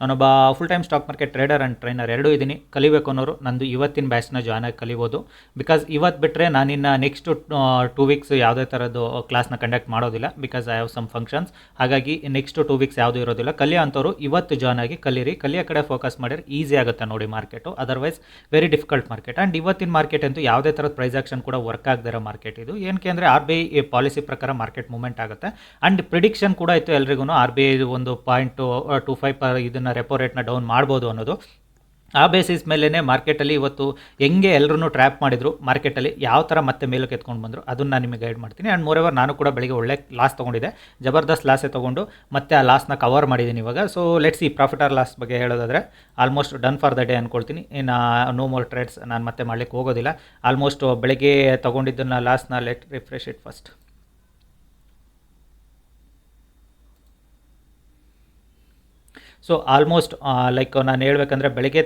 ನಾನೊಬ್ಬ full time stock market trader and trainer ಎರಡೂ ಇದ್ದೀನಿ ಕಲಿಬೇಕು ಅನ್ನೋರು, ನಂದು ಇವತ್ತಿನ ಬ್ಯಾಚ್ನ ಜಾಯ್ನ್ ಆಗಿ ಕಲಿಬೋದು. ಬಿಕಾಸ್ ಇವತ್ತು ಬಿಟ್ಟರೆ ನಾನಿನ್ನು ನೆಕ್ಸ್ಟ್ ಟೂ ವೀಕ್ಸ್ ಯಾವುದೇ ಥರದ್ದು ಕ್ಲಾಸ್ನ ಕಂಡಕ್ಟ್ ಮಾಡೋದಿಲ್ಲ. Because I have some functions ಹಾಗಾಗಿ ನೆಕ್ಸ್ಟ್ ಟೂ ವೀಕ್ಸ್ ಯಾವುದೂ ಇರೋದಿಲ್ಲ. ಕಲಿಯೋ ಅಂಥವ್ರು ಇವತ್ತು ಜಾಯ್ನ್ ಆಗಿ ಕಲೀರಿ. ಕಲಿಯೋ ಕಡೆ ಫೋಕಸ್ ಮಾಡಿದ್ರೆ ಈಸಿ ಆಗುತ್ತೆ ನೋಡಿ market otherwise very difficult market and ಇವತ್ತಿನ ಮಾರ್ಕೆಟ್ ಅಂತೂ ಯಾವುದೇ ಥರದ ಪ್ರೈಸ್ ಆಕ್ಷನ್ ಕೂಡ ವರ್ಕ್ ಆಗದಿರೋ ಮಾರ್ಕೆಟ್ ಇದು. ಏನಕ್ಕೆ ಅಂದರೆ ಆರ್ ಬಿ ಐ ಪಾಲಿಸಿ ಪ್ರಕಾರ ಮಾರ್ಕೆಟ್ ಮೂವ್ಮೆಂಟ್ ಆಗುತ್ತೆ. ಆ್ಯಂಡ್ ಪ್ರಿಡಿಕ್ಷನ್ ಕೂಡ ಇತ್ತು ಎಲ್ರಿಗೂ ಆರ್ ಬಿ ಐ ಒಂದು ಪಾಯಿಂಟ್ ಟು ಫೈವ್ ಪರ್ ಇದನ್ನು ರೆಪೋ ರೇಟ್ನ ಡೌನ್ ಮಾಡ್ಬೋದು ಅನ್ನೋದು. ಆ ಬೇಸಿಸ್ ಮೇಲೇ ಮಾರ್ಕೆಟಲ್ಲಿ ಇವತ್ತು ಹೆಂಗೆ ಎಲ್ಲರೂ ಟ್ರ್ಯಾಪ್ ಮಾಡಿದ್ರು ಮಾರ್ಕೆಟಲ್ಲಿ ಯಾವ ಥರ ಮತ್ತೆ ಮೇಲಕ್ಕೆ ಎತ್ಕೊಂಡು ಬಂದರು, ಅದನ್ನು ನಾನು ನಿಮಗೆ ಗೈಡ್ ಮಾಡ್ತೀನಿ. ಆ್ಯಂಡ್ ಮೋರೆವರ್ ನಾನು ಕೂಡ ಬೆಳಿಗ್ಗೆ ಒಳ್ಳೆ ಲಾಸ್ ತೊಗೊಂಡಿದ್ದೆ. ಜಬರ್ದಸ್ತ್ ಲಾಸೇ ತೊಗೊಂಡು ಮತ್ತೆ ಆ ಲಾಸ್ನ ಕವರ್ ಮಾಡಿದ್ದೀನಿ ಇವಾಗ. ಸೊ ಲೆಟ್ಸ್ ಈ ಪ್ರಾಫಿಟ್ ಆರ್ ಲಾಸ್ ಬಗ್ಗೆ ಹೇಳೋದಾದರೆ almost done for the day ಅಂದ್ಕೊಳ್ತೀನಿ ಇನ್ನು ನೋ ಮೋರ್ ಟ್ರೇಡ್ಸ್ ನಾನು ಮತ್ತೆ ಮಾಡಲಿಕ್ಕೆ ಹೋಗೋದಿಲ್ಲ. ಆಲ್ಮೋಸ್ಟ್ ಬೆಳಗ್ಗೆ ತೊಗೊಂಡಿದ್ದನ್ನು ಲಾಸ್ನ let refresh it first so almost like ನಾನು ಹೇಳ್ಬೇಕಂದ್ರೆ ಬೆಳಗ್ಗೆ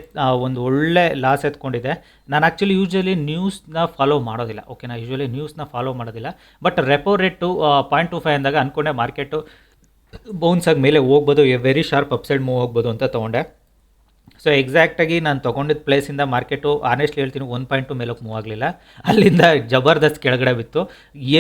ಒಂದು ಒಳ್ಳೆ ಲಾಸ್ ಎತ್ಕೊಂಡಿದೆ. ನಾನು ಆ್ಯಕ್ಚುಲಿ ಯೂಶ್ವಲಿ ನ್ಯೂಸ್ನ ಫಾಲೋ ಮಾಡೋದಿಲ್ಲ. ಓಕೆ ನಾನು ಯೂಶ್ವಲಿ ನ್ಯೂಸ್ನ ಫಾಲೋ ಮಾಡೋದಿಲ್ಲ. But repo rate point two five ಅಂದಾಗ ಅಂದ್ಕೊಂಡೆ ಮಾರ್ಕೆಟು ಬೌನ್ಸಾಗಿ ಮೇಲೆ ಹೋಗ್ಬೋದು ವೆರಿ ಶಾರ್ಪ್ ಅಪ್ಸೈಡ್ ಮೂವ್ ಹೋಗ್ಬೋದು ಅಂತ ತೊಗೊಂಡೆ. ಸೊ ಎಕ್ಸಾಕ್ಟಾಗಿ ನಾನು ತೊಗೊಂಡಿದ್ದ ಪ್ಲೇಸಿಂದ ಮಾರ್ಕೆಟು ಆನೆಸ್ಟ್ಲಿ ಹೇಳ್ತೀನಿ ಒನ್ ಪಾಯಿಂಟ್ ಟು ಮೇಲಕ್ಕೆ ಮೂವ್ ಆಗಲಿಲ್ಲ. ಅಲ್ಲಿಂದ ಜಬರ್ದಸ್ತ್ ಕೆಳಗಡೆ ಬಿತ್ತು.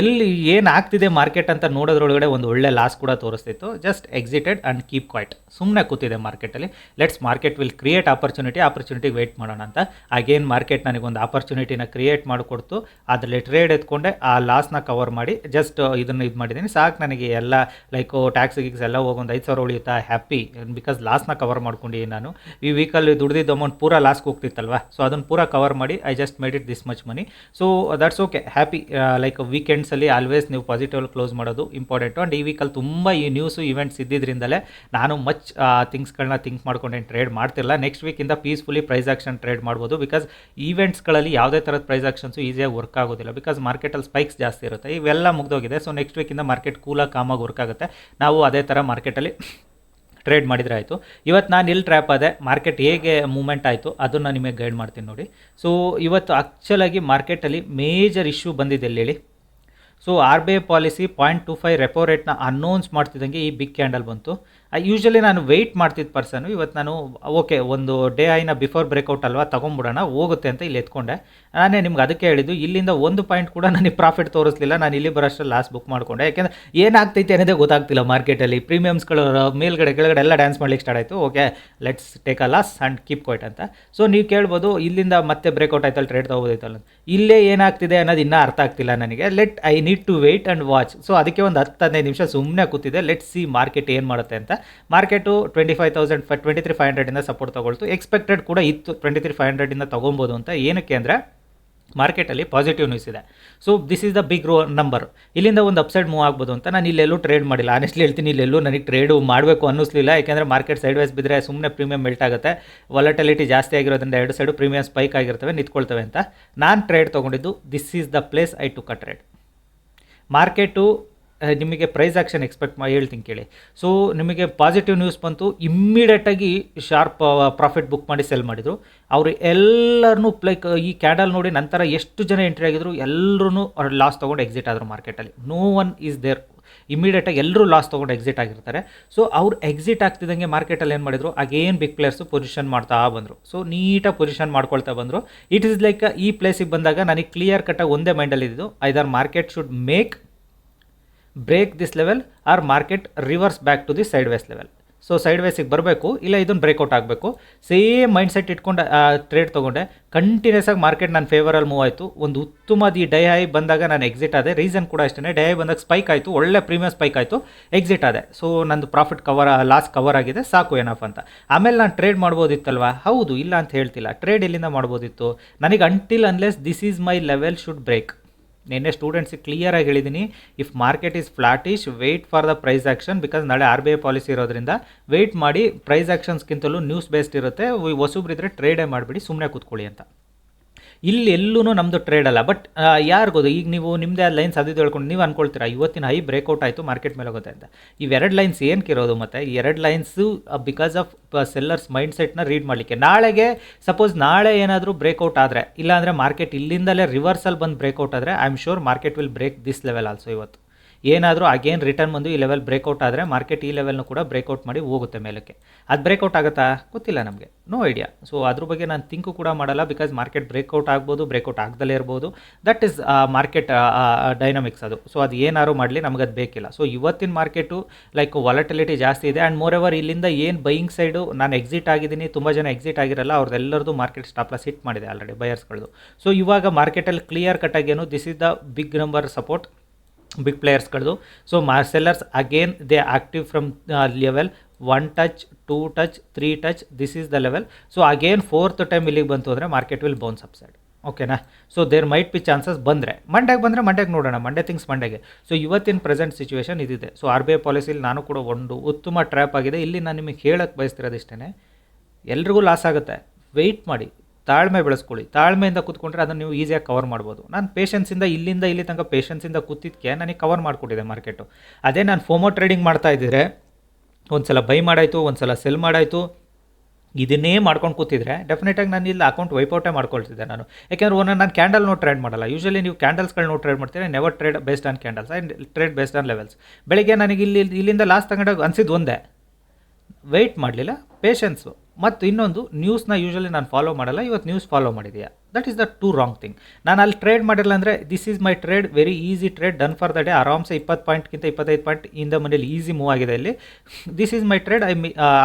ಎಲ್ಲಿ ಏನು ಆಗ್ತಿದೆ ಮಾರ್ಕೆಟ್ ಅಂತ ನೋಡೋದ್ರೊಳಗಡೆ ಒಂದು ಒಳ್ಳೆ ಲಾಸ್ ಕೂಡ ತೋರಿಸ್ತಿತ್ತು. Just excited and keep quiet ಸುಮ್ಮನೆ ಕೂತಿದೆ ಮಾರ್ಕೆಟಲ್ಲಿ let's market will create opportunity ಆಪರ್ಚುನಿಟಿಗೆ wait ಮಾಡೋಣ ಅಂತ. ಆಗೇನು ಮಾರ್ಕೆಟ್ ನನಗೊಂದು ಆಪರ್ಚುನಿಟಿನ ಕ್ರಿಯೇಟ್ ಮಾಡಿಕೊಡ್ತು. ಅದರಲ್ಲಿ ಟ್ರೇಡ್ ಎತ್ಕೊಂಡೆ, ಆ ಲಾಸ್ನ ಕವರ್ ಮಾಡಿ ಜಸ್ಟ್ ಇದನ್ನು ಇದು ಮಾಡಿದ್ದೀನಿ. ಸಾಕು ನನಗೆ ಎಲ್ಲ ಲೈಕ್ ಟ್ಯಾಕ್ಸ್ ಗೀಕ್ಸ್ ಎಲ್ಲ ಹೋಗೊಂದು ಒಂದು ಐದು ಸಾವಿರ ಉಳಿಯುತ್ತಾ? ಹ್ಯಾಪಿ ಬಿಕಾಸ್ ಲಾಸ್ನ ಕವರ್ ಮಾಡ್ಕೊಂಡು ನಾನು. ಈ ವೀಕಲ್ಲಿ ದುಡ್ದಿದ್ದ ಅಮೌಂಟ್ ಪೂರ ಲಾಸ್ಗೆ ಹೋಗ್ತಿತ್ತಲ್ವಾ? ಸೊ ಅದನ್ನು ಪೂರ ಕವರ್ ಮಾಡಿ I just made it this much money so that's okay happy like ವೀಕೆಂಡ್ಸಲ್ಲಿ always ನೀವು ಪಾಸಿಟಿವ್ ಕ್ಲೋಸ್ ಮಾಡೋದು ಇಂಪಾರ್ಟೆಂಟು ಆ್ಯಂಡ್ ಈ ವೀಕಲ್ಲಿ ತುಂಬ ಈ ನ್ಯೂಸು ಇವೆಂಟ್ಸ್ ಇದ್ದಿದ್ದರಿಂದಲೇ ನಾನು ಮಚ್ ಥಿಂಗ್ಸ್ಗಳನ್ನ ಥಿಂಕ್ ಮಾಡ್ಕೊಂಡೇನು ಟ್ರೇಡ್ ಮಾಡ್ತಿಲ್ಲ ನೆಕ್ಸ್ಟ್ ವೀಕಿಂದ ಪೀಸ್ಫುಲಿ ಪ್ರೈಸ್ ಆಕ್ಷನ್ ಟ್ರೇಡ್ ಮಾಡ್ಬೋದು ಬಿಕಾಸ್ ಈವೆಂಟ್ಸ್ಗಳಲ್ಲಿ ಯಾವುದೇ ಥರದ ಪ್ರೈಸ್ ಆಕ್ಷನ್ಸು ಈಸಿಯಾಗಿ ವರ್ಕ್ ಆಗೋದಿಲ್ಲ. ಬಿಕಾಸ್ ಮಾರ್ಕೆಟಲ್ಲಿ ಸ್ಪೈಕ್ಸ್ ಜಾಸ್ತಿ ಇರುತ್ತೆ. ಇವೆಲ್ಲ ಮುಗ್ದೋಗಿದೆ. ಸೊ ನೆಕ್ಸ್ಟ್ ವೀಕಿಂದ ಮಾರ್ಕೆಟ್ ಕೂಲಾಗಿ ಕಾಮಾಗಿ ವರ್ಕ್ ಆಗುತ್ತೆ. ನಾವು ಅದೇ ಥರ ಮಾರ್ಕೆಟಲ್ಲಿ ಟ್ರೇಡ್ ಮಾಡಿದರೆ ಆಯಿತು. ಇವತ್ತು ನಾನು ಇಲ್ಲಿ ಟ್ರ್ಯಾಪ್ ಆದೆ ಮಾರ್ಕೆಟ್ ಹೇಗೆ ಮೂಮೆಂಟ್ ಆಯಿತು ಅದನ್ನು ನಿಮಗೆ ಗೈಡ್ ಮಾಡ್ತೀನಿ ನೋಡಿ. ಸೊ ಇವತ್ತು ಆ್ಯಕ್ಚುಲಾಗಿ ಮಾರ್ಕೆಟಲ್ಲಿ ಮೇಜರ್ ಇಶ್ಯೂ ಬಂದಿದೆ ಇಲ್ಲಿ ಹೇಳಿ. So R B I policy point two five repo ರೇಟ್ನ announce ಮಾಡ್ತಿದ್ದಂಗೆ ಈ ಬಿಗ್ ಕ್ಯಾಂಡಲ್ ಬಂತು. ಯೂಶ್ವಲಿ ನಾನು ವೆಯ್ಟ್ ಮಾಡ್ತಿದ್ದ ಪರ್ಸನು ಇವತ್ತು ನಾನು ಓಕೆ ಒಂದು ಡೇ ಐನ ಬಿಫೋರ್ ಬ್ರೇಕೌಟ್ ಅಲ್ವಾ ತೊಗೊಂಬಿಡೋಣ ಹೋಗುತ್ತೆ ಅಂತ ಇಲ್ಲಿ ಎತ್ಕೊಂಡೆ. ನಾನೇ ನಿಮ್ಗೆ ಅದಕ್ಕೆ ಹೇಳಿದ್ದು, ಇಲ್ಲಿಂದ ಒಂದು ಪಾಯಿಂಟ್ ಕೂಡ ನನಗೆ ಪ್ರಾಫಿಟ್ ತೋರಿಸ್ಲಿಲ್ಲ, ನಾನು ಇಲ್ಲಿ ಬರೋಷ್ಟು ಲಾಸ್ ಬುಕ್ ಮಾಡಿಕೊಂಡೆ. ಯಾಕೆಂದರೆ ಏನಾಗ್ತೈತೆ ಅನ್ನೋದೇ ಗೊತ್ತಾಗ್ತಿಲ್ಲ ಮಾರ್ಕೆಟಲ್ಲಿ ಪ್ರೀಮಿಯಮ್ಸ್ಗಳು ಮೇಲ್ಗಡೆ, ಕೆಳಗಡೆ ಎಲ್ಲ ಡ್ಯಾನ್ಸ್ ಮಾಡ್ಲಿಕ್ಕೆ ಸ್ಟಾರ್ಟ್ ಆಯಿತು. Okay let's take a loss and keep quiet ಅಂತ. ಸೊ ನೀವು ಕೇಳ್ಬೋದು, ಇಲ್ಲಿಂದ ಮತ್ತೆ ಬ್ರೇಕೌಟ್ ಆಯ್ತಲ್ಲ ಟ್ರೇಡ್ ತೊಗೋಬೋದೈತಲ್ಲ ಇಲ್ಲೇ ಏನಾಗ್ತಿದೆ ಅನ್ನೋದು ಇನ್ನೂ ಅರ್ಥ ಆಗ್ತಿಲ್ಲ ನನಗೆ. Let I need to wait and watch so ಅದಕ್ಕೆ ಒಂದು ಹತ್ತು ಹದಿನೈದು ನಿಮಿಷ ಸುಮ್ಮನೆ ಕೂತಿದೆ ಲೆಟ್ ಸಿ ಮಾರ್ಕೆಟ್ ಏನು ಮಾಡುತ್ತೆ ಅಂತ. Market twenty five thousand five twenty three five ಹಂಡ್ರೆಡಿಂದ support ತೊಗೊಳ್ತು. ಎಕ್ಸ್ಪೆಕ್ಟೆಡ್ ಕೂಡ ಇತ್ತು ಟ್ವೆಂಟಿ ತ್ರೀ ಫೈವ್ ಹಂಡ್ರೆಡಿಂದ ತೊಗೊಬೋದು ಅಂತ. ಏನಕ್ಕೆ ಅಂದರೆ ಮಾರ್ಕೆಟಲ್ಲಿ ಪಾಸಿಟಿವ್ ನ್ಯೂಸ್ ಇದೆ. So this is the big rho number ಇಲ್ಲಿಂದ ಒಂದು ಅಪ್ಸೈಡ್ ಮೂವ್ ಆಗ್ಬೋದು ಅಂತ ನಾನು ಇಲ್ಲೆಲ್ಲೂ ಟ್ರೇಡ್ ಮಾಡಿಲ್ಲ. ಆನೆಸ್ಟ್ಲಿ ಹೇಳ್ತೀನಿ, ಇಲ್ಲೆಲ್ಲೂ ನನಗೆ ಟ್ರೇಡು ಮಾಡಬೇಕು ಅನ್ನಿಸ್ಲಿಲ್ಲ. ಯಾಕೆಂದರೆ ಮಾರ್ಕೆಟ್ ಸೈಡ್ ವೈಸ್ ಬಿದ್ದರೆ ಸುಮ್ಮನೆ ಪ್ರೀಮಿಯಂ ಮೆಲ್ಟ್ ಆಗುತ್ತೆ. ವಾಲಟಿಲಿಟಿ ಜಾಸ್ತಿ ಆಗಿರೋದ್ರಿಂದ ಎರಡು ಸೈಡು ಪ್ರೀಮಿಯಂ ಸ್ಪೈಕ್ ಆಗಿರ್ತವೆ, ನಿಂತ್ಕೊಳ್ತವೆ ಅಂತ. ನಾನು ಟ್ರೇಡ್ ತೊಗೊಂಡಿದ್ದು this is the place I to cut trade market ನಿಮಗೆ ಪ್ರೈಸ್ ಆ್ಯಕ್ಷನ್ ಎಕ್ಸ್ಪೆಕ್ಟ್ ಮಾ, ಹೇಳ್ತೀನಿ ಕೇಳಿ. ಸೊ ನಿಮಗೆ ಪಾಸಿಟಿವ್ ನ್ಯೂಸ್ ಬಂತು ಇಮ್ಮಿಡಿಯೇಟಾಗಿ ಶಾರ್ಪ್ ಪ್ರಾಫಿಟ್ ಬುಕ್ ಮಾಡಿ ಸೆಲ್ ಮಾಡಿದರು. ಅವರು ಎಲ್ಲರನ್ನೂ ಲೈಕ್ ಈ ಕ್ಯಾಡಲ್ ನೋಡಿ ನಂತರ ಎಷ್ಟು ಜನ ಎಂಟ್ರಿ ಆಗಿದ್ರು ಎಲ್ಲರೂ ಲಾಸ್ ತೊಗೊಂಡು ಎಕ್ಸಿಟ್ ಆದರು ಮಾರ್ಕೆಟಲ್ಲಿ ನೋ ಒನ್ ಈಸ್ ದೇರ್ ಇಮಿಡಿಯೇಟಾಗಿ ಎಲ್ಲರೂ ಲಾಸ್ ತೊಗೊಂಡು ಎಕ್ಸಿಟ್ ಆಗಿರ್ತಾರೆ. ಸೊ ಅವ್ರು ಎಕ್ಸಿಟ್ ಆಗ್ತಿದ್ದಂಗೆ ಮಾರ್ಕೆಟಲ್ಲಿ ಏನು ಮಾಡಿದ್ರು ಆಗೇನು ಬಿಗ್ ಪ್ಲೇಯರ್ಸು ಪೊಸಿಷನ್ ಮಾಡ್ತಾ ಬಂದರು. ಸೊ ನೀಟಾಗಿ ಪೊಸಿಷನ್ ಮಾಡ್ಕೊಳ್ತಾ ಬಂದರು. ಇಟ್ ಈಸ್ ಲೈಕ್ ಈ ಪ್ಲೇಸಿಗೆ ಬಂದಾಗ ನನಗೆ ಕ್ಲಿಯರ್ ಕಟ್ಟಾಗಿ ಒಂದೇ ಮೈಂಡಲ್ಲಿ ಇದ್ದು either market should make break this level or market reverse back to the sideways level so side ವೇಸಿಗೆ ಬರಬೇಕು, ಇಲ್ಲ ಇದನ್ನು ಬ್ರೇಕ್ಔಟ್ ಆಗಬೇಕು. ಸೇಮ್ ಮೈಂಡ್ ಸೆಟ್ ಇಟ್ಕೊಂಡು ಟ್ರೇಡ್ ತೊಗೊಂಡೆ. ಕಂಟಿನ್ಯೂಸ್ ಆಗಿ ಮಾರ್ಕೆಟ್ ನನ್ನ ಫೇವರಲ್ಲಿ ಮೂವ್ ಆಯಿತು. ಒಂದು ಉತ್ತಮವಾದ ಈ ಡೈ ಹೈ ಬಂದಾಗ ನಾನು ಎಕ್ಸಿಟ್ ಆದೆ. ರೀಸನ್ ಕೂಡ ಅಷ್ಟೇ ಡೈ ಹೈ ಬಂದಾಗ ಸ್ಪೈಕ್ ಆಯಿತು. ಒಳ್ಳೆ ಪ್ರೀಮಿಯಂ ಸ್ಪೈಕ್ ಆಯಿತು. ಎಕ್ಸಿಟ್ ಆದೆ. ಸೊ ನಂದು ಪ್ರಾಫಿಟ್ ಕವರ್ ಲಾಸ್ ಕವರ್ ಆಗಿದೆ. ಸಾಕು ಏನಪ್ಪ ಅಂತ. ಆಮೇಲೆ ನಾನು ಟ್ರೇಡ್ ಮಾಡ್ಬೋದಿತ್ತಲ್ವಾ? ಹೌದು, ಇಲ್ಲ ಅಂತ ಹೇಳ್ತಿಲ್ಲ. ಟ್ರೇಡ್ ಎಲ್ಲಿಂದ ಮಾಡ್ಬೋದಿತ್ತು? ನನಗೆ until unless this is my level should break ನಿನ್ನೆ ಸ್ಟೂಡೆಂಟ್ಸಿಗೆ ಕ್ಲಿಯರಾಗಿ ಹೇಳಿದ್ದೀನಿ if market is flattish wait for the price action because ನಾಳೆ ಆರ್ ಬಿ ಐ ಪಾಲಿಸಿ ಇರೋದ್ರಿಂದ ವೇಟ್ ಮಾಡಿ ಪ್ರೈಸ್ ಆಕ್ಷನ್ಸ್ಗಿಂತಲೂ ನ್ಯೂಸ್ ಬೇಸ್ಡ್ ಇರುತ್ತೆ. ಹೊಸಬ್ರಿದ್ರೆ ಟ್ರೇಡೇ ಮಾಡಿಬಿಡಿ ಸುಮ್ಮನೆ ಕೂತ್ಕೊಳ್ಳಿ ಅಂತ. ಇಲ್ಲಿ ಎಲ್ಲೂ ನಮ್ಮದು ಟ್ರೇಡ್ ಅಲ್ಲ. ಬಟ್ ಯಾರಿಗೋದು ಈಗ ನೀವು ನಿಮ್ಮದೇ ಲೈನ್ಸ್ ಅದು ಹೇಳ್ಕೊಂಡು ನೀವು ಅನ್ಕೊಳ್ತೀರಾ? ಇವತ್ತಿನ ಹೈ ಬ್ರೇಕೌಟ್ ಆಯಿತು ಮಾರ್ಕೆಟ್ ಮೇಲೆ ಹೋಗುತ್ತೆ ಅಂತ. ಇವೆರಡು ಲೈನ್ಸ್ ಏನಕ್ಕಿರೋದು ಮತ್ತು? ಎರಡು lines because of sellers mind ಸೆಟ್ನ read ಮಾಡಲಿಕ್ಕೆ. ನಾಳೆಗೆ ಸಪೋಸ್ ನಾಳೆ ಏನಾದರೂ ಬ್ರೇಕೌಟ್ ಆದರೆ, ಇಲ್ಲಾಂದರೆ ಮಾರ್ಕೆಟ್ ಇಲ್ಲಿಂದಲೇ ರಿವರ್ಸಲ್ ಬಂದು ಬ್ರೇಕೌಟ್ ಆದರೆ I am sure market will break this level also ಇವತ್ತು. ಏನಾದರೂ ಅಗೇನ್ ರಿಟರ್ನ್ ಬಂದು ಈ ಲೆವೆಲ್ ಬ್ರೇಕೌಟ್ ಆದರೆ ಮಾರ್ಕೆಟ್ ಈ ಲೆವೆಲ್ನು ಕೂಡ ಬ್ರೇಕೌಟ್ ಮಾಡಿ ಹೋಗುತ್ತೆ ಮೇಲಕ್ಕೆ. ಅದು ಬ್ರೇಕೌಟ್ ಆಗುತ್ತಾ? ಗೊತ್ತಿಲ್ಲ ನಮಗೆ. ನೋ ಐಡಿಯಾ ಸೊ ಅದ್ರ ಬಗ್ಗೆ ನಾನು ಥಿಂಕು ಕೂಡ ಮಾಡಲ್ಲ ಬಿಕಾಸ್ ಮಾರ್ಕೆಟ್ ಬ್ರೇಕೌಟ್ ಆಗ್ಬೋದು ಬ್ರೇಕೌಟ್ ಆಗ್ದಲೇ ಇರ್ಬೋದು. ದಟ್ ಇಸ್ ಮಾರ್ಕೆಟ್ ಡೈನಾಮಿಕ್ಸ್ ಅದು. ಸೊ ಅದು ಏನಾದ್ರು ಮಾಡಲಿ ನಮಗೆ ಅದು ಬೇಕಿಲ್ಲ. ಸೊ ಇವತ್ತಿನ ಮಾರ್ಕೆಟು ಲೈಕ್ ವಾಲಟಿಲಿಟಿ ಜಾಸ್ತಿ ಇದೆ. ಆ್ಯಂಡ್ ಮೋರ್ ಎವರ್ ಇಲ್ಲಿಂದ ಏನು ಬೈಯಿಂಗ್ ಸೈಡು ನಾನು ಎಕ್ಸಿಟ್ ಆಗಿದ್ದೀನಿ. ತುಂಬ ಜನ ಎಕ್ಸಿಟ್ ಆಗಿರಲ್ಲ. ಅವ್ರದ್ದೆಲ್ಲರದು ಮಾರ್ಕೆಟ್ ಸ್ಟಾಪ್ ಲಾಸ್ ಹಿಟ್ ಮಾಡಿದೆ ಆಲ್ರೆಡಿ ಬಯರ್ಸ್ಗಳದು ಸೊ ಇವಾಗ ಮಾರ್ಕೆಟಲ್ಲಿ ಕ್ಲಿಯರ್ ಕಟ್ ಏನು this is the big number support big ಪ್ಲೇಯರ್ಸ್ಗಳದು so ಮಾರ್ಸೆಲ್ಲರ್ಸ್ again they active from level one touch two touch three touch this is the level so again fourth time ಇಲ್ಲಿಗೆ ಬಂತು ಅಂದರೆ market will bounce upside ಓಕೆನಾ so there might be chances ಬಂದರೆ. ಮಂಡ್ಯಾಗೆ ಬಂದರೆ ಮಂಡ್ಯಾಗೆ ನೋಡೋಣ. Monday things ಮಂಡೆಗೆ ಸೊ ಇವತ್ತಿನ ಪ್ರೆಸೆಂಟ್ ಸಿಚುವೇಶನ್ ಇದಿದೆ. ಸೊ ಆರ್ ಬಿ ಐ ಪಾಲಿಸಿಲಿ ನಾನು ಕೂಡ ಒಂದು ಉತ್ತಮ ಟ್ರ್ಯಾಪ್ ಆಗಿದೆ. ಇಲ್ಲಿ ನಾನು ನಿಮಗೆ ಹೇಳಕ್ಕೆ ಬಯಸ್ತಿರೋದಿಷ್ಟೇ ಎಲ್ರಿಗೂ ಲಾಸ್ ಆಗುತ್ತೆ. ವೆಯ್ಟ್ ಮಾಡಿ. ತಾಳ್ಮೆ ಬೆಳೆಸ್ಕೊಳ್ಳಿ. ತಾಳ್ಮೆಯಿಂದ ಕೂತ್ಕೊಂಡ್ರೆ ಅದನ್ನು ನೀವು ಈಸಿಯಾಗಿ ಕವರ್ ಮಾಡ್ಬೋದು. ನಾನು ಪೇಷನ್ಸಿಂದ ಇಲ್ಲಿಂದ ಇಲ್ಲಿ ತನಕ ಪೇಷನ್ಸಿಂದ ಕೂತಿದ್ದಕ್ಕೆ ನನಗೆ ಕವರ್ ಮಾಡಿಕೊಟ್ಟಿದೆ ಮಾರ್ಕೆಟು ಅದೇ ನಾನು ಫೋಮೋ ಟ್ರೇಡಿಂಗ್ ಮಾಡ್ತಾ ಇದ್ದರೆ ಒಂದು ಸಲ ಬೈ ಮಾಡಾಯಿತು ಒಂದು ಸಲ ಸೆಲ್ ಮಾಡಾಯಿತು, ಇದನ್ನೇ ಮಾಡ್ಕೊಂಡು ಕೂತಿದ್ರೆ ಡೆಫಿನೆಟಾಗಿ ನಾನು ಇಲ್ಲಿ ಅಕೌಂಟ್ ವೈಪೌಟೇ ಮಾಡ್ಕೊಳ್ತಿದ್ದೆ ನಾನು. ಯಾಕೆಂದ್ರೆ ಒಂದು ನಾನು ಕ್ಯಾಂಡಲ್ ನೋ ಟ್ರೇಡ್ ಮಾಡಲ್ಲ. ಯೂಶಲಿ ನೀವು ಕ್ಯಾಂಡಲ್ಸ್ಗಳು ನೋ ಟ್ರೇಡ್ ಮಾಡ್ತೀರಿ never trade based on candles and trade based on levels ಬೆಳಿಗ್ಗೆ ನನಗೆ ಇಲ್ಲಿ, ಇಲ್ಲಿಂದ ಲಾಸ್ಟ್ ತಗೊಂಡಾಗ ಅನ್ಸಿದ್ದು ಒಂದೇ. ವೆಯ್ಟ್ ಮಾಡಲಿಲ್ಲ ಪೇಷನ್ಸು ಮತ್ತು ಇನ್ನೊಂದು ನ್ಯೂಸ್ನ ಯೂಶಲಿ ನಾನು ಫಾಲೋ ಮಾಡಲ್ಲ, ಇವತ್ತು news follow ಮಾಡಿದೆಯಾ? That is the two wrong thing ನಾನು ಅಲ್ಲಿ ಟ್ರೇಡ್ ಮಾಡಿಲ್ಲ ಅಂದರೆ this is my trade very easy trade done for the day ಆರಾಮ್ಸೆ ಇಪ್ಪತ್ತು ಪಾಯಿಂಟ್ಗಿಂತ ಇಪ್ಪತ್ತೈದು ಪಾಯಿಂಟ್ ಇಂದ ಮನೇಲಿ ಈಸಿ ಮೂವ್ ಆಗಿದೆ ಇಲ್ಲಿ this is my trade I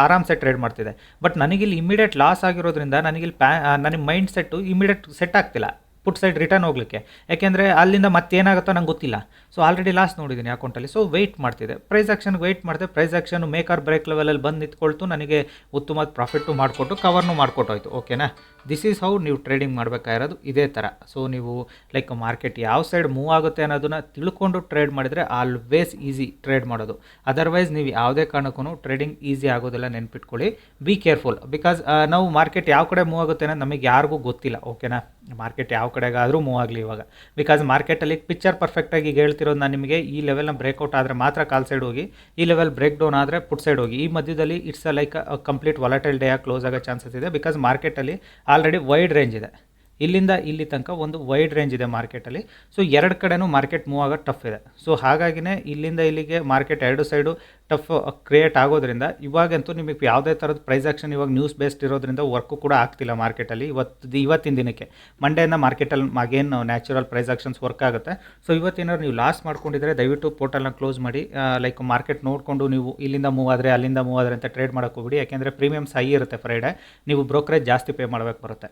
ಆರಾಮ್ಸೆ ಟ್ರೇಡ್ ಮಾಡ್ತಿದೆ ಬಟ್ ನನಗಿಲ್ಲಿ ಇಮಿಡಿಯೇಟ್ ಲಾಸ್ ಆಗಿರೋದ್ರಿಂದ, ನನಗಿಲ್ಲಿ ಪ್ಯಾ ನನಗೆ ಮೈಂಡ್ ಸೆಟ್ಟು ಇಮಿಡಿಯೇಟ್ ಸೆಟ್ ಆಗ್ತಿಲ್ಲ. ಪುಟ್ ಸೈಡ್ ರಿಟರ್ನ್ ಹೋಗ್ಲಿಕ್ಕೆ. ಯಾಕೆಂದರೆ ಅಲ್ಲಿಂದ ಮತ್ತೇನಾಗುತ್ತೋ ನಂಗೆ ಗೊತ್ತಿಲ್ಲ. ಸೊ ಆಲ್ರೆಡಿ ಲಾಸ್ ನೋಡಿದ್ದೀನಿ ಅಕೌಂಟಲ್ಲಿ ಸೊ ವೆಯ್ಟ್ ಮಾಡ್ತಿದೆ ಪ್ರೈಸ್ ಆಕ್ಷನ್ಗೆ ವೆಯ್ಟ್ ಮಾಡಿದೆ. Price action make or break ಲೆವೆಲಲ್ಲಿ ಬಂದು ನಿಂತ್ಕೊಳ್ತು. ನನಗೆ ಉತ್ತಮವಾದ ಪ್ರಾಫಿಟ್ಟು ಮಾಡಿಕೊಟ್ಟು ಕವರ್ನು ಮಾಡಿಕೊಟ್ಟೋಯ್ತು. ಓಕೆನಾ ದಿಸ್ ಈಸ್ ಹೌ ನೀವು ಟ್ರೇಡಿಂಗ್ ಮಾಡಬೇಕಾಗಿರೋದು ಇದೇ ಥರ ಸೊ ನೀವು ಲೈಕ್ ಮಾರ್ಕೆಟ್ ಯಾವ ಸೈಡ್ ಮೂವ್ ಆಗುತ್ತೆ ಅನ್ನೋದನ್ನ ತಿಳ್ಕೊಂಡು ಟ್ರೇಡ್ ಮಾಡಿದರೆ ಆಲ್ವೇಸ್ ಈಸಿ ಟ್ರೇಡ್ ಮಾಡೋದು. ಅದರ್ವೈಸ್ ನೀವು ಯಾವುದೇ ಕಾರಣಕ್ಕೂ ಟ್ರೇಡಿಂಗ್ ಈಸಿ ಆಗೋದೆಲ್ಲ. ನೆನ್ಪಿಟ್ಕೊಳ್ಳಿ. ಬಿ ಕೇರ್ಫುಲ್ ಬಿಕಾಸ್ ನಾವು ಮಾರ್ಕೆಟ್ ಯಾವ ಕಡೆ ಮೂವ್ ಆಗುತ್ತೆ ಅನ್ನೋದು ನಮಗೆ ಯಾರಿಗೂ ಗೊತ್ತಿಲ್ಲ. ಓಕೆನಾ ಮಾರ್ಕೆಟ್ ಯಾವ ಕಡೆಗಾದರೂ ಮೂವ್ ಆಗಲಿ ಇವಾಗ. ಬಿಕಾಸ್ ಮಾರ್ಕೆಟಲ್ಲಿ ಪಿಕ್ಚರ್ ಪರ್ಫೆಕ್ಟಾಗಿ ಈಗ ಹೇಳ್ತಿರೋದು ನಾನು ನಿಮಗೆ, ಈ ಲೆವೆಲ್ನ ಬ್ರೇಕ್ಔಟ್ ಆದರೆ ಮಾತ್ರ ಕಾಲ್ ಸೈಡ್ ಹೋಗಿ, ಈ ಲೆವೆಲ್ ಬ್ರೇಕ್ ಡೌನ್ ಆದರೆ ಪುಟ್ ಸೈಡ್ ಹೋಗಿ. ಈ ಮಧ್ಯದಲ್ಲಿ it's a like complete volatile day close ಆಗೋ ಚಾನ್ಸಸ್ ಇದೆ. ಬಿಕಾಸ್ ಮಾರ್ಕೆಟಲ್ಲಿ ಆಲ್ರೆಡಿ ವೈಡ್ ರೇಂಜ್ ಇದೆ. ಇಲ್ಲಿಂದ ಇಲ್ಲಿ ತನಕ ಒಂದು ವೈಡ್ ರೇಂಜ್ ಇದೆ ಮಾರ್ಕೆಟಲ್ಲಿ ಸೊ ಎರಡು ಕಡೆನೂ ಮಾರ್ಕೆಟ್ ಮೂವ್ ಆಗೋದು ಟಫ್ ಇದೆ. ಸೊ ಹಾಗಾಗಿನೇ ಇಲ್ಲಿಂದ ಇಲ್ಲಿಗೆ ಮಾರ್ಕೆಟ್ ಎರಡು ಸೈಡು ಟಫ್ ಕ್ರಿಯೇಟ್ ಆಗೋದ್ರಿಂದ ಇವಾಗಂತೂ ನಿಮಗೆ ಯಾವುದೇ ಥರದ ಪ್ರೈಸ್ ಆಕ್ಷನ್ ಇವಾಗ ನ್ಯೂಸ್ ಬೇಸ್ಡ್ ಇರೋದ್ರಿಂದ ವರ್ಕು ಕೂಡ ಆಗ್ತಿಲ್ಲ ಮಾರ್ಕೆಟಲ್ಲಿ ಇವತ್ತು ಇವತ್ತಿನ ದಿನಕ್ಕೆ. ಮಂಡೆಯಿಂದ ಮಾರ್ಕೆಟಲ್ಲಿ again natural price actions work ಆಗುತ್ತೆ. ಸೊ ಇವತ್ತೇನಾದ್ರು ನೀವು ಲಾಸ್ ಮಾಡ್ಕೊಂಡಿದ್ರೆ ದಯವಿಟ್ಟು ಪೋರ್ಟಲ್ನ ಕ್ಲೋಸ್ ಮಾಡಿ. ಲೈಕ್ ಮಾರ್ಕೆಟ್ ನೋಡಿಕೊಂಡು ನೀವು ಇಲ್ಲಿಂದ ಮೂವ್ ಆದರೆ ಅಲ್ಲಿಂದ ಮೂವ್ ಆದರೆ ಅಂತ ಟ್ರೇಡ್ ಮಾಡೋಕ್ಕೋಗ್ಬಿಡಿ ಯಾಕೆಂದರೆ ಪ್ರೀಮಿಯಮ್ಸ್ ಹೈ ಇರುತ್ತೆ ಫ್ರೈಡೆ ನೀವು ಬ್ರೋಕರೇಜ್ ಜಾಸ್ತಿ ಪೇ ಮಾಡಬೇಕು ಬರುತ್ತೆ.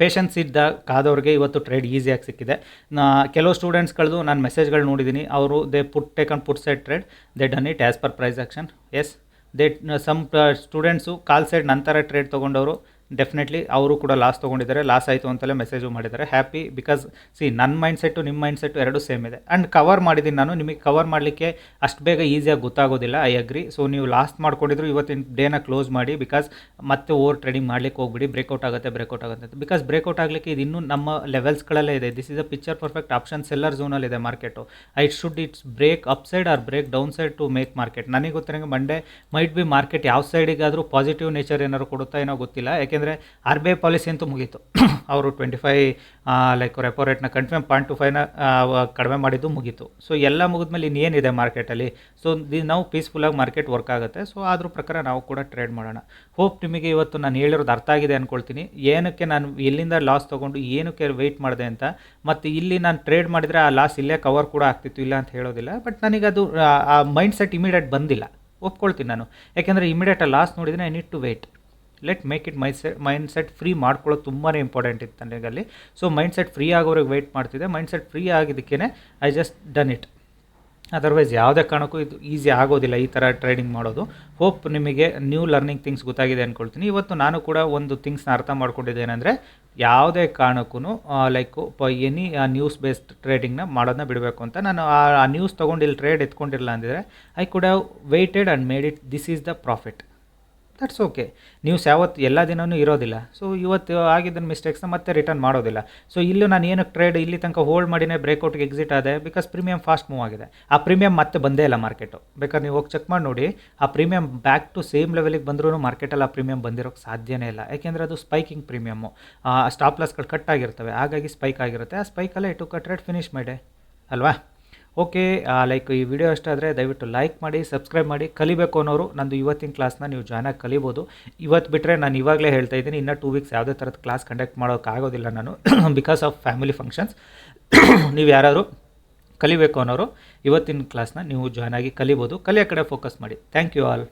ಪೇಷನ್ಸ್ ಇದ್ದ ಕಾದವ್ರಿಗೆ ಇವತ್ತು ಟ್ರೇಡ್ ಈಸಿಯಾಗಿ ಸಿಕ್ಕಿದೆ. ನಾ, ಕೆಲವು ಸ್ಟೂಡೆಂಟ್ಸ್ಗಳದ್ದು ನಾನು ಮೆಸೇಜ್ಗಳು ನೋಡಿದ್ದೀನಿ ಅವರು they put take on put side trade they done it as per price action as they some students call side ನಂತರ ಟ್ರೇಡ್ ತೊಗೊಂಡವರು. ಡೆಫಿನೆಟ್ಲಿ ಅವರು ಕೂಡ ಲಾಸ್ ತೊಗೊಂಡಿದ್ದಾರೆ. ಲಾಸ್ ಆಯಿತು ಅಂತಲೇ ಮೆಸೇಜು ಮಾಡಿದ್ದಾರೆ. ಹ್ಯಾಪಿ ಬಿಕಾಸ್ ಸಿ ನನ್ನ ಮೈಂಡ್ ಸೆಟ್ಟು ನಿಮ್ಮ ಮೈಂಡ್ ಸೆಟ್ಟು ಎರಡು ಸೇಮ್ ಇದೆ. ಆ್ಯಂಡ್ ಕವರ್ ಮಾಡಿದ್ದೀನಿ ನಾನು. ನಿಮಗೆ ಕವರ್ ಮಾಡಲಿಕ್ಕೆ ಅಷ್ಟು ಬೇಗ ಈಸಿಯಾಗಿ ಗೊತ್ತಾಗೋದಿಲ್ಲ. ಐ ಅಗ್ರಿ ಸೊ ನೀವು ಲಾಸ್ಟ್ ಮಾಡ್ಕೊಂಡಿದ್ರು ಇವತ್ತಿನ ಡೇನ ಕ್ಲೋಸ್ ಮಾಡಿ ಬಿಕಾಸ್ ಮತ್ತೆ ಓವರ್ ಟ್ರೇಡಿಂಗ್ ಮಾಡ್ಲಿಕ್ಕೆ ಹೋಗ್ಬಿಡಿ. ಬ್ರೇಕೌಟ್ ಆಗುತ್ತೆ ಬ್ರೇಕೌಟ್ ಆಗುತ್ತೆ ಬಿಕಾಸ್ ಬ್ರೇಕೌಟ್ ಆಗಲಿಕ್ಕೆ ಇದು ಇನ್ನೂ ನಮ್ಮ ಲೆವೆಲ್ಸ್ಗಳಲ್ಲೇ ಇದೆ. This is a picture perfect option seller ಝೋನಲ್ಲಿ ಇದೆ market I should it's break up side or break down side to make market ನನಗೆ ಗೊತ್ತಿರಂಗೆ ಮಂಡೇ ಮೈಟ್ ಬಿ ಮಾರ್ಕೆಟ್ ಯಾವ ಸೈಡಿಗಾದರೂ ಪಾಸಿಟಿವ್ ನೇಚರ್ ಏನಾದ್ರು ಕೊಡುತ್ತಾ ಏನೋ ಗೊತ್ತಿಲ್ಲ. ಯಾಕೆಂದರೆ ಆರ್ ಬಿ ಐ ಪಾಲಿಸಿ ಅಂತೂ ಮುಗೀತು. ಅವರು ಟ್ವೆಂಟಿ ಫೈ ಲೈಕ್ ರೆಪೋ ರೇಟ್ನ ಕನ್ಫರ್ಮ್ ಪಾಯಿಂಟ್ ಟು ಫೈವ್ನ ಕಡಿಮೆ ಮಾಡಿದ್ದು ಮುಗೀತು. ಸೊ ಎಲ್ಲ ಮುಗಿದ್ಮೇಲೆ ಇನ್ನೇನಿದೆ ಮಾರ್ಕೆಟಲ್ಲಿ? ಸೊ ದಿ, ನಾವು ಪೀಸ್ಫುಲ್ಲಾಗಿ ಮಾರ್ಕೆಟ್ ವರ್ಕ್ ಆಗುತ್ತೆ. ಸೊ ಅದ್ರ ಪ್ರಕಾರ ನಾವು ಕೂಡ ಟ್ರೇಡ್ ಮಾಡೋಣ. ಹೋಪ್ ನಿಮಗೆ ಇವತ್ತು ನಾನು ಹೇಳಿರೋದು ಅರ್ಥ ಆಗಿದೆ ಅಂದ್ಕೊಳ್ತೀನಿ ಏನಕ್ಕೆ ನಾನು ಎಲ್ಲಿಂದ ಲಾಸ್ ತೊಗೊಂಡು ಏನಕ್ಕೆ ವೆಯ್ಟ್ ಮಾಡಿದೆ ಅಂತ, ಮತ್ತು ಇಲ್ಲಿ ನಾನು ಟ್ರೇಡ್ ಮಾಡಿದರೆ ಆ ಲಾಸ್ ಇಲ್ಲೇ ಕವರ್ ಕೂಡ ಆಗ್ತಿತ್ತು, ಇಲ್ಲ ಅಂತ ಹೇಳೋದಿಲ್ಲ. ಬಟ್ ನನಗದು ಆ ಮೈಂಡ್ ಸೆಟ್ ಇಮಿಡಿಯೇಟ್ ಬಂದಿಲ್ಲ. ಒಪ್ಕೊಳ್ತೀನಿ ನಾನು. ಯಾಕೆಂದರೆ ಇಮಿಡಿಯೇಟ್ ಲಾಸ್ ನೋಡಿದರೆ I need to wait let make it my set mind set free ಮಾಡ್ಕೊಳ್ಳೋದು ತುಂಬಾ ಇಂಪಾರ್ಟೆಂಟ್ ಇತ್ತು ನನಗಲ್ಲಿ ಸೊ ಮೈಂಡ್ ಸೆಟ್ ಫ್ರೀ ಆಗೋರಿಗೆ ವೆಯ್ಟ್ ಮಾಡ್ತಿದ್ದೆ. Mind set free ಆಗಿದ್ದಕ್ಕೇ I just done it otherwise ಯಾವುದೇ ಕಾರಣಕ್ಕೂ ಇದು ಈಸಿ ಆಗೋದಿಲ್ಲ ಈ ಥರ ಟ್ರೇಡಿಂಗ್ ಮಾಡೋದು. ಹೋಪ್ ನಿಮಗೆ ನ್ಯೂ ಲರ್ನಿಂಗ್ ಥಿಂಗ್ಸ್ ಗೊತ್ತಾಗಿದೆ ಅಂದ್ಕೊಳ್ತೀನಿ ಇವತ್ತು ನಾನು ಕೂಡ ಒಂದು ಥಿಂಗ್ಸ್ನ ಅರ್ಥ ಮಾಡ್ಕೊಂಡಿದ್ದೇನೆಂದರೆ ಯಾವುದೇ ಕಾರಣಕ್ಕೂ ಲೈಕ್ ಪ ಎನಿ ನ್ಯೂಸ್ ಬೇಸ್ಡ್ ಟ್ರೇಡಿಂಗ್ನ ಮಾಡೋದನ್ನ ಬಿಡಬೇಕು ಅಂತ. ನಾನು ಆ ನ್ಯೂಸ್ ತೊಗೊಂಡು ಟ್ರೇಡ್ ಎತ್ಕೊಂಡಿರಲ್ಲ ಅಂದಿದ್ರೆ I could have waited and made it this is the profit that's okay news ಯಾವತ್ತು ಎಲ್ಲ ದಿನವೂ ಇರೋದಿಲ್ಲ. ಸೊ ಇವತ್ತು ಆಗಿದ್ದ ಮಿಸ್ಟೇಕ್ಸ್ನ ಮತ್ತೆ ರಿಟರ್ನ್ ಮಾಡೋದಿಲ್ಲ. ಸೊ ಇಲ್ಲೂ ನಾನು ಏನಕ್ಕೆ ಟ್ರೇಡ್ ಇಲ್ಲಿ ತನಕ ಹೋಲ್ಡ್ ಮಾಡಿನೇ ಬ್ರೇಕ್ಔಟ್ಗೆ ಎಕ್ಸಿಟ್ ಆದೆ? ಬಿಕಾಸ್ ಪ್ರೀಮಿಯಂ ಫಾಸ್ಟ್ ಮೂವ್ ಆಗಿದೆ. ಆ ಪ್ರೀಮಿಯಂ ಮತ್ತೆ ಬಂದೇ ಇಲ್ಲ ಮಾರ್ಕೆಟು ಬೇಕಾದ್ರೆ ನೀವು ಹೋಗಿ ಚೆಕ್ ಮಾಡಿ ನೋಡಿ, ಆ ಪ್ರೀಮಿಯಂ ಬ್ಯಾಕ್ ಟು ಸೇಮ್ ಲೆವೆಲಿಗೆ ಬಂದರೂ ಮಾರ್ಕೆಟಲ್ಲಿ ಆ ಪ್ರೀಮಿಯಂ ಬಂದಿರೋಕ್ಕೆ ಸಾಧ್ಯನೇ ಇಲ್ಲ. ಯಾಕೆಂದರೆ ಅದು ಸ್ಪೈಕಿಂಗ್ ಪ್ರೀಮಿಯಮ್ಮು ಸ್ಟಾಪ್ ಲಾಸ್ಗಳು ಕಟ್ ಆಗಿರ್ತವೆ. ಹಾಗಾಗಿ ಸ್ಪೈಕ್ ಆಗಿರುತ್ತೆ. ಆ ಸ್ಪೈಕಲ್ಲೇ ಇಟ್ಟು ಕಟ್ ರೇಟ್ ಫಿನಿಶ್ ಮಾಡಿ ಅಲ್ವಾ? ಓಕೆ ಲೈಕ್ ಈ ವಿಡಿಯೋ ಇಷ್ಟ ಆದರೆ ದಯವಿಟ್ಟು ಲೈಕ್ ಮಾಡಿ ಸಬ್ಸ್ಕ್ರೈಬ್ ಮಾಡಿ, ಕಲಿಬೇಕು ಅನ್ನೋರು ನಂದು ಇವತ್ತಿನ ಕ್ಲಾಸ್ನ ನೀವು ಜಾಯ್ನಾಗಿ ಕಲಿಬೋದು. ಇವತ್ತು ಬಿಟ್ಟರೆ ನಾನು ಇವಾಗಲೇ ಹೇಳ್ತಾ ಇದ್ದೀನಿ, ಇನ್ನೂ ಟೂ ವೀಕ್ಸ್ ಯಾವುದೇ ಥರದ ಕ್ಲಾಸ್ ಕಂಡಕ್ಟ್ ಮಾಡೋಕ್ಕಾಗೋದಿಲ್ಲ ನಾನು ಬಿಕಾಸ್ ಆಫ್ ಫ್ಯಾಮಿಲಿ ಫಂಕ್ಷನ್ಸ್ ನೀವು ಯಾರಾದರೂ ಕಲಿಬೇಕು ಅನ್ನೋರು ಇವತ್ತಿನ ಕ್ಲಾಸ್ನ ನೀವು ಜಾಯ್ನ್ ಆಗಿ ಕಲಿಬೋದು. ಕಲಿಯೋ ಕಡೆ ಫೋಕಸ್ ಮಾಡಿ. Thank you all